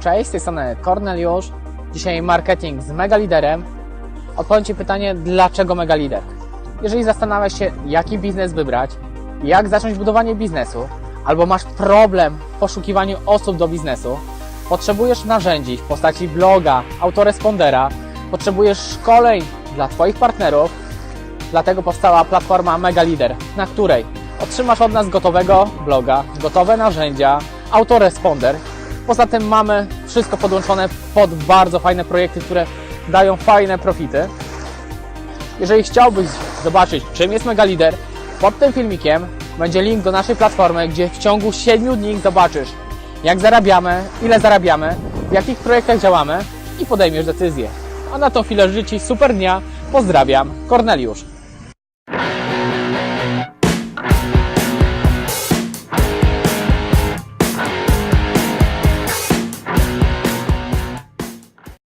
Cześć, z tej strony Korneliusz. Dzisiaj marketing z Megaliderem. Odpowiem Ci pytanie, dlaczego Megalider? Jeżeli zastanawiasz się, jaki biznes wybrać, jak zacząć budowanie biznesu, albo masz problem w poszukiwaniu osób do biznesu, potrzebujesz narzędzi w postaci bloga, autorespondera, potrzebujesz szkoleń dla Twoich partnerów, dlatego powstała platforma Megalider, na której otrzymasz od nas gotowego bloga, gotowe narzędzia, autoresponder. Poza tym mamy wszystko podłączone pod bardzo fajne projekty, które dają fajne profity. Jeżeli chciałbyś zobaczyć, czym jest Megalider, pod tym filmikiem będzie link do naszej platformy, gdzie w ciągu 7 dni zobaczysz, jak zarabiamy, ile zarabiamy, w jakich projektach działamy i podejmiesz decyzję. A na tą chwilę życzę super dnia. Pozdrawiam, Korneliusz.